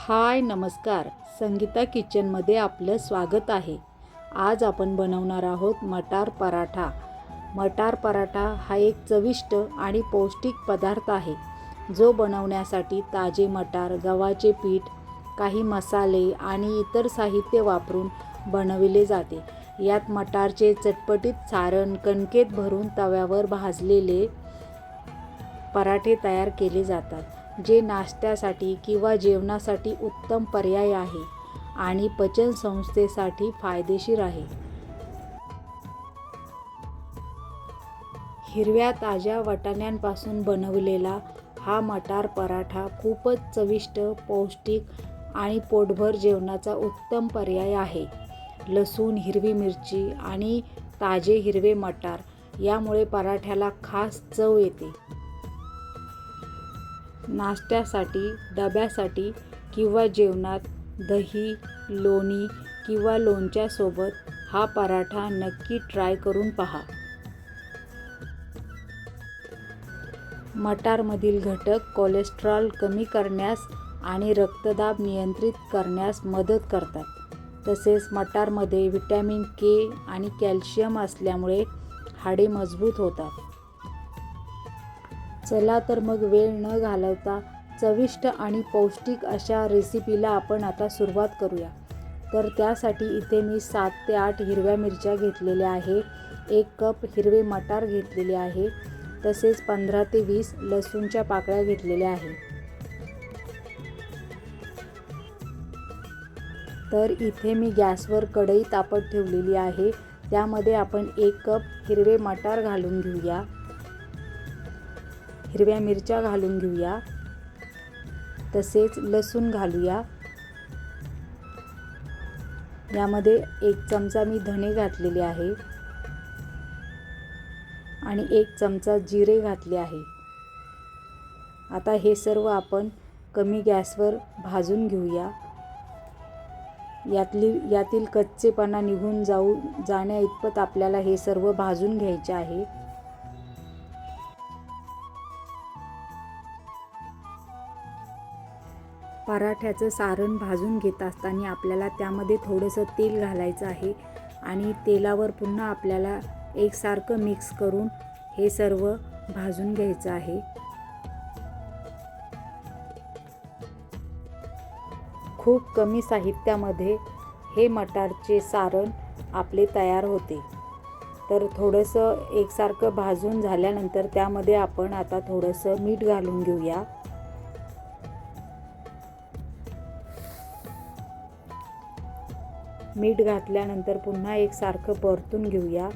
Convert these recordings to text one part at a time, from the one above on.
हाय नमस्कार. संगीता किचनमध्ये आपलं स्वागत आहे. आज आपण बनवणार आहोत मटार पराठा. मटार पराठा हा एक चविष्ट आणि पौष्टिक पदार्थ आहे. जो बनवण्यासाठी ताजे मटार गव्हाचे पीठ काही मसाले आणि इतर साहित्य वापरून बनविले जाते. यात मटारचे चटपटीत सारण कणकेत भरून तव्यावर भाजलेले पराठे तयार केले जातात. जे नाश्त्यासाठी किंवा जेवणासाठी उत्तम पर्याय आहे आणि पचनसंस्थेसाठी फायदेशीर आहे. हिरव्या ताज्या वाटाण्यांपासून बनवलेला हा मटार पराठा खूपच चविष्ट पौष्टिक आणि पोटभर जेवणाचा उत्तम पर्याय आहे. लसूण हिरवी मिरची आणि ताजे हिरवे मटार यामुळे पराठ्याला खास चव येते. नाश्त्यासाठी डब्यासाठी किंवा जेवणात दही लोणी किंवा लोणच्यासोबत हा पराठा नक्की ट्राय करून पहा. मटारमधील घटक कोलेस्ट्रॉल कमी करण्यास आणि रक्तदाब नियंत्रित करण्यास मदत करतात. तसेच मटारमध्ये व्हिटॅमिन के आणि कॅल्शियम असल्यामुळे हाडे मजबूत होतात. चला तर मग वेळ न घालवता चविष्ट आणि पौष्टिक अशा रेसिपीला आपण आता सुरुवात करूया. तर त्यासाठी इथे मी सात ते आठ हिरव्या मिरच्या घेतलेल्या आहे एक कप हिरवे मटार घेतलेले आहे तसेच पंधरा ते वीस लसूणच्या पाकळ्या घेतलेल्या आहे. तर इथे मी गॅसवर कढई तापत ठेवलेली आहे त्यामध्ये आपण एक कप हिरवे मटार घालून घेऊया. हिरव्या मिरच्या घालून घेऊया. तसेच लसूण घालूया. यामध्ये एक चमचा मी धणे घातलेले आहे. आणि एक चमचा जिरे घातले आहे. आता हे सर्व आपण कमी गॅसवर भाजून घेऊया. यातली यातील कच्चेपणा निघून जाऊ जाण्या इतपत आपल्याला हे सर्व भाजून घ्यायचे आहे. पराठ्याचं सारण भाजून घेत असताना आपल्याला त्यामध्ये थोडंसं तेल घालायचं आहे आणि तेलावर पुन्हा आपल्याला एकसारखं मिक्स करून हे सर्व भाजून घ्यायचं आहे. खूप कमी साहित्यामध्ये हे मटारचे सारण आपले तयार होते. तर थोडंसं एकसारखं भाजून झाल्यानंतर त्यामध्ये आपण आता थोडंसं मीठ घालून घेऊया. मीठ घातल्यानंतर पुन्हा एक सारखं परतून घेऊया.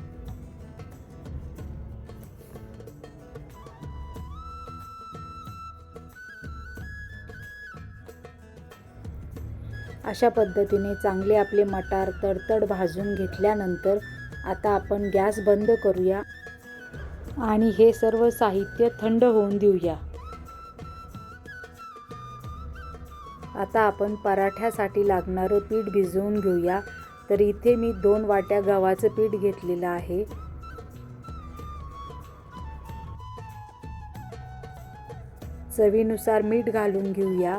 अशा पद्धतीने चांगले आपले मटार तडतड भाजून घेतल्यानंतर आता आपण गॅस बंद करूया आणि हे सर्व साहित्य थंड होऊन देऊया. आता आपण पराठ्यासाठी लागणारं पीठ भिजवून घेऊया. तर इथे मी दोन वाट्या गव्हाचं पीठ घेतलेलं आहे. चवीनुसार मीठ घालून घेऊया.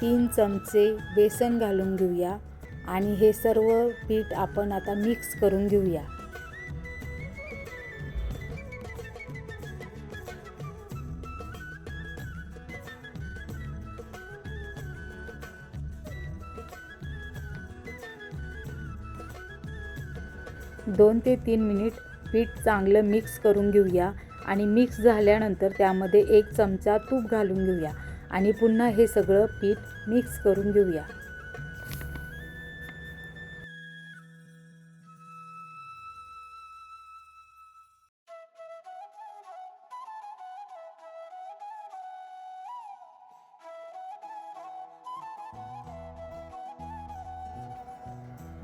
तीन चमचे बेसन घालून घेऊया. आणि हे सर्व पीठ आपण आता मिक्स करून घेऊया. दोन ते तीन मिनिट पीठ चांगलं मिक्स करून घेऊया आणि मिक्स झाल्यानंतर त्यामध्ये एक चमचा तूप घालून घेऊया. आणि पुन्हा हे सगळं पीठ मिक्स करून घेऊया.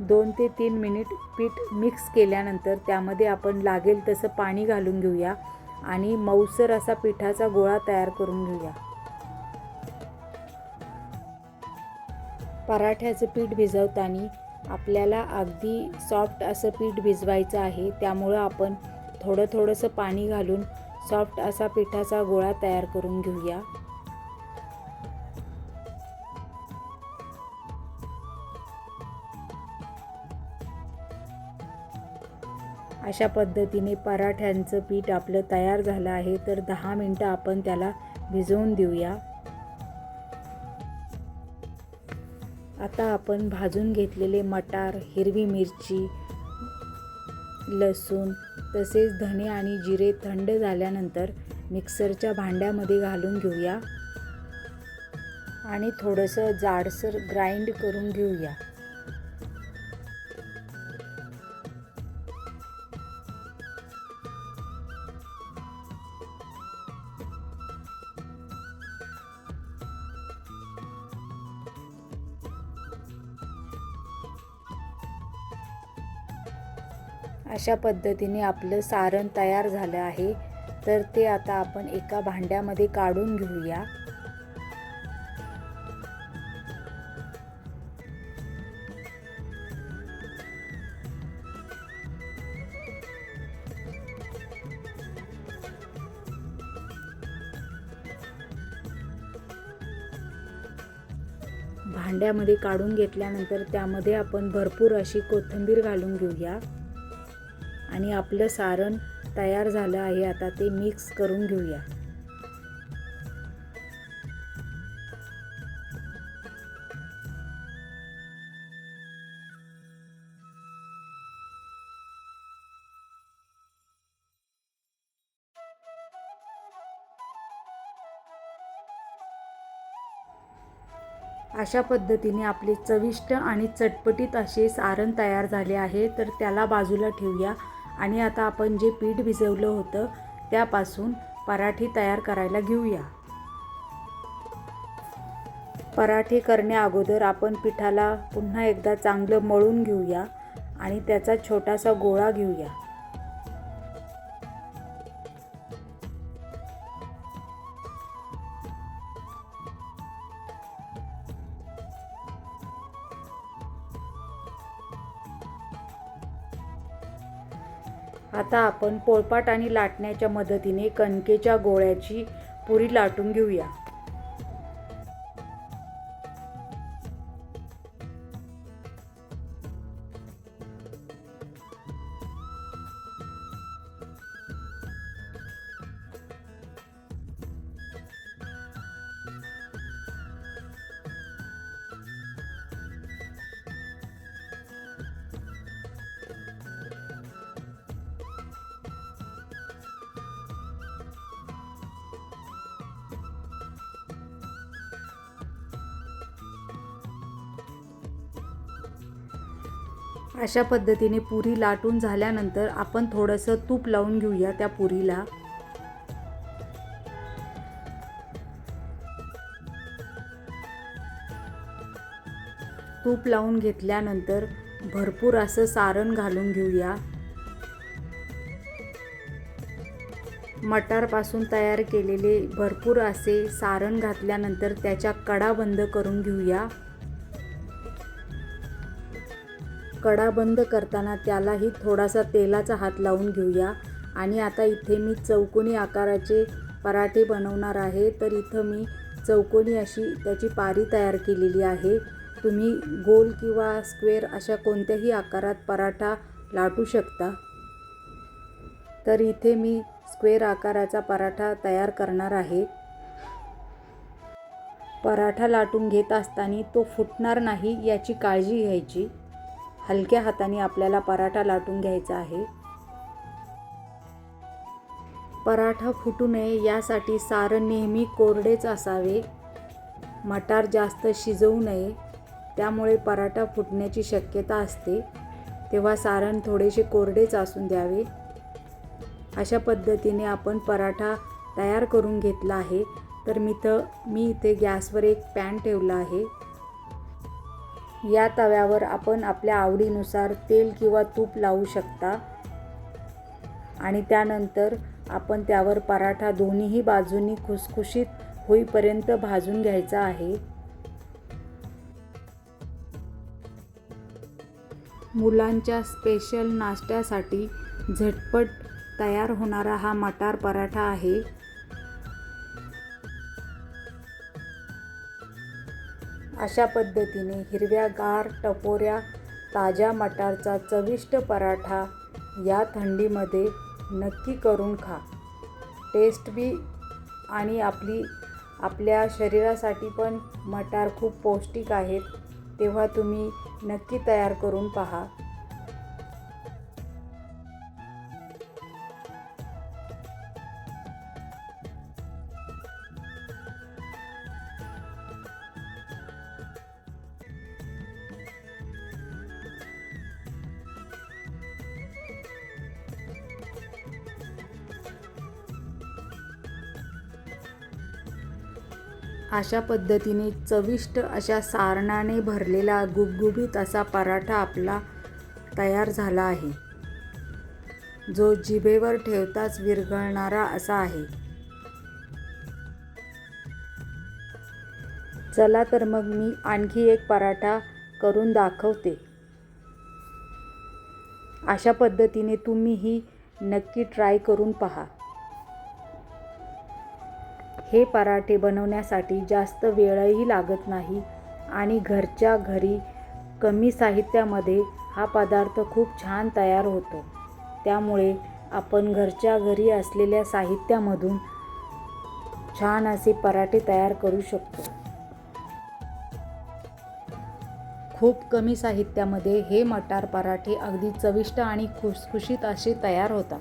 दोन ते तीन मिनिट पीठ मिक्स केल्यानंतर त्यामध्ये आपण लागेल तसं पाणी घालून घेऊया आणि मऊसर असा पिठाचा गोळा तयार करून घेऊया. पराठ्याचं पीठ भिजवताना आपल्याला अगदी सॉफ्ट असं पीठ भिजवायचं आहे त्यामुळं आपण थोडं थोडंसं पाणी घालून सॉफ्ट असा पिठाचा गोळा तयार करून घेऊया. अशा पद्धतीने पराठ्यांचं पीठ आपलं तयार झालं आहे तर दहा मिनटं आपण त्याला भिजवून देऊया. आता आपण भाजून घेतलेले मटार हिरवी मिरची लसूण तसेच धणे आणि जिरे थंड झाल्यानंतर मिक्सरच्या भांड्यामध्ये घालून घेऊया. आणि थोडंसं जाडसर ग्राइंड करून घेऊया. अशा पद्धतीने आपलं सारण तयार झालं आहे. तर ते आता आपण एका भांड्यामध्ये काढून घेऊया. भांड्यामध्ये काढून घेतल्यानंतर त्यामध्ये आपण भरपूर अशी कोथिंबीर घालून घेऊया. आणि आपलं सारण तयार झालं आहे आता ते मिक्स करून घेऊया. अशा पद्धतीने आपले चविष्ट आणि चटपटीत असे सारण तयार झाले आहे तर त्याला बाजूला ठेवूया. आणि आता आपण जे पीठ भिजवलं होतं त्यापासून पराठी तयार करायला घेऊया. पराठे करण्या अगोदर आपण पिठाला पुन्हा एकदा चांगलं मळून घेऊया आणि त्याचा छोटासा गोळा घेऊया. आता आपण पोळपाट आणि लाटण्याच्या मदतीने कणकेच्या गोळ्याची पुरी लाटून घेऊया. अशा पद्धतीने पुरी लाटून झाल्यानंतर आपण थोडंसं तूप लावून घेऊया त्या पुरीला. तूप लावून घेतल्यानंतर भरपूर असं सारण घालून घेऊया. मटारपासून तयार केलेले भरपूर असे सारण घातल्यानंतर त्याच्या कडा बंद करून घेऊया. कडा बंद करताना त्यालाही थोडासा तेलाचा हात लावून घेऊया. आणि आता इथे मी चौकोनी आकाराचे पराठे बनवणार आहे. तर इथं मी चौकोनी अशी त्याची पारी तयार केलेली आहे. तुम्ही गोल किंवा स्क्वेअर अशा कोणत्याही आकारात पराठा लाटू शकता. तर इथे मी स्क्वेअर आकाराचा पराठा तयार करणार आहे. पराठा लाटून घेत असताना तो फुटणार नाही याची काळजी घ्यायची. हलक्या हाताने आपल्याला पराठा लाटून घ्यायचा आहे. पराठा फुटू नये यासाठी सारण नेहमी कोरडेच असावे. मटार जास्त शिजवू नये त्यामुळे पराठा फुटण्याची शक्यता असते. तेव्हा सारण थोडेसे कोरडेच असून द्यावे. अशा पद्धतीने आपण पराठा तयार करून घेतला आहे. तर मी तर मी इथे गॅसवर एक पॅन ठेवला आहे. या तव्यावर आपण आपल्या आवडीनुसार तेल किंवा तूप लावू शकता. आणि त्यानंतर आपण त्यावर पराठा दोन्हीही बाजूंनी खुसखुशीत होईपर्यंत भाजून घ्यायचा आहे. मुलांच्या स्पेशल नाश्त्यासाठी झटपट तयार होणारा हा मटार पराठा आहे. अशा पद्धतीने हिरव्यागार टपोऱ्या ताज्या मटारचा चविष्ट पराठा या थंडीमध्ये नक्की करून खा. टेस्ट बी आणि आपली आपल्या शरीरासाठी पण मटार खूप पौष्टिक आहेत तेव्हा तुम्ही नक्की तयार करून पहा. अशा पद्धतीने चविष्ट अशा सारणाने भरलेला गुबगुबीत असा पराठा आपला तयार झाला आहे. जो जिभेवर ठेवताच विरघळणारा असा आहे. चला तर मग मी आणखी एक पराठा करून दाखवते. अशा पद्धतीने तुम्ही ही नक्की ट्राय करून पहा. हे पराठे बनवण्यासाठी जास्त वेळही लागत नाही आणि घरच्या घरी कमी साहित्यामध्ये हा पदार्थ खूप छान तयार होतो. त्यामुळे आपण घरच्या घरी असलेल्या साहित्यामधून छान असे पराठे तयार करू शकतो. खूप कमी साहित्यामध्ये हे मटार पराठे अगदी चविष्ट आणि खुसखुशीत असे तयार होतात.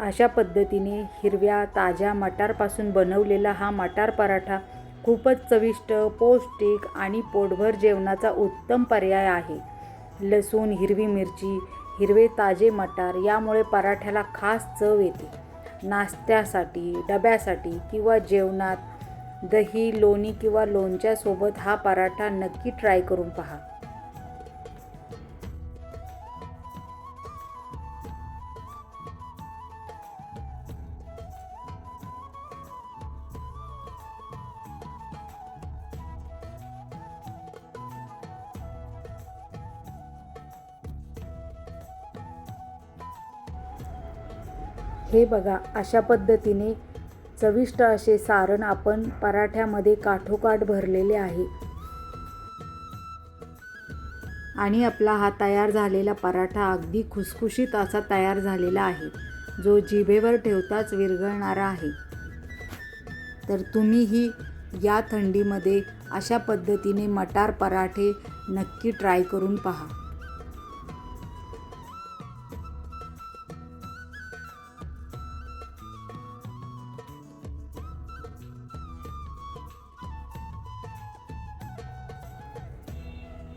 अशा पद्धतीने हिरव्या ताज्या मटारपासून बनवलेला हा मटार पराठा खूपच चविष्ट पौष्टिक आणि पोटभर जेवणाचा उत्तम पर्याय आहे. लसूण हिरवी मिरची हिरवे ताजे मटार यामुळे पराठ्याला खास चव येते. नाश्त्यासाठी डब्यासाठी किंवा जेवणात दही लोणी किंवा लोणच्यासोबत हा पराठा नक्की ट्राय करून पहा. हे बघा अशा पद्धतीने चविष्ट असे सारण आपण पराठ्यामध्ये काठोकाठ भरलेले आहे. आणि आपला हा तयार झालेला पराठा अगदी खुसखुशीत असा तयार झालेला आहे जो जिभेवर ठेवताच विरघळणारा आहे. तर तुम्हीही या थंडीमध्ये अशा पद्धतीने मटार पराठे नक्की ट्राय करून पहा.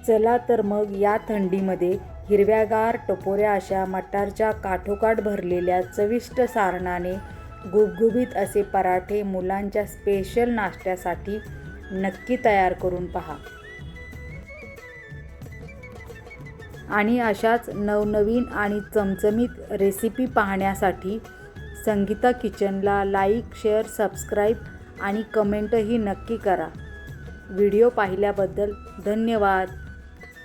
चला तर मग या थंडीमध्ये हिरव्यागार टपोऱ्या अशा मटारच्या काठोकाठ भरलेल्या चविष्ट सारणाने गुबगुबीत असे पराठे मुलांच्या स्पेशल नाश्त्यासाठी नक्की तयार करून पहा. आणि अशाच नवनवीन आणि चमचमीत रेसिपी पाहण्यासाठी संगीता किचनला लाईक शेअर सबस्क्राईब आणि कमेंटही नक्की करा. व्हिडिओ पाहिल्याबद्दल धन्यवाद.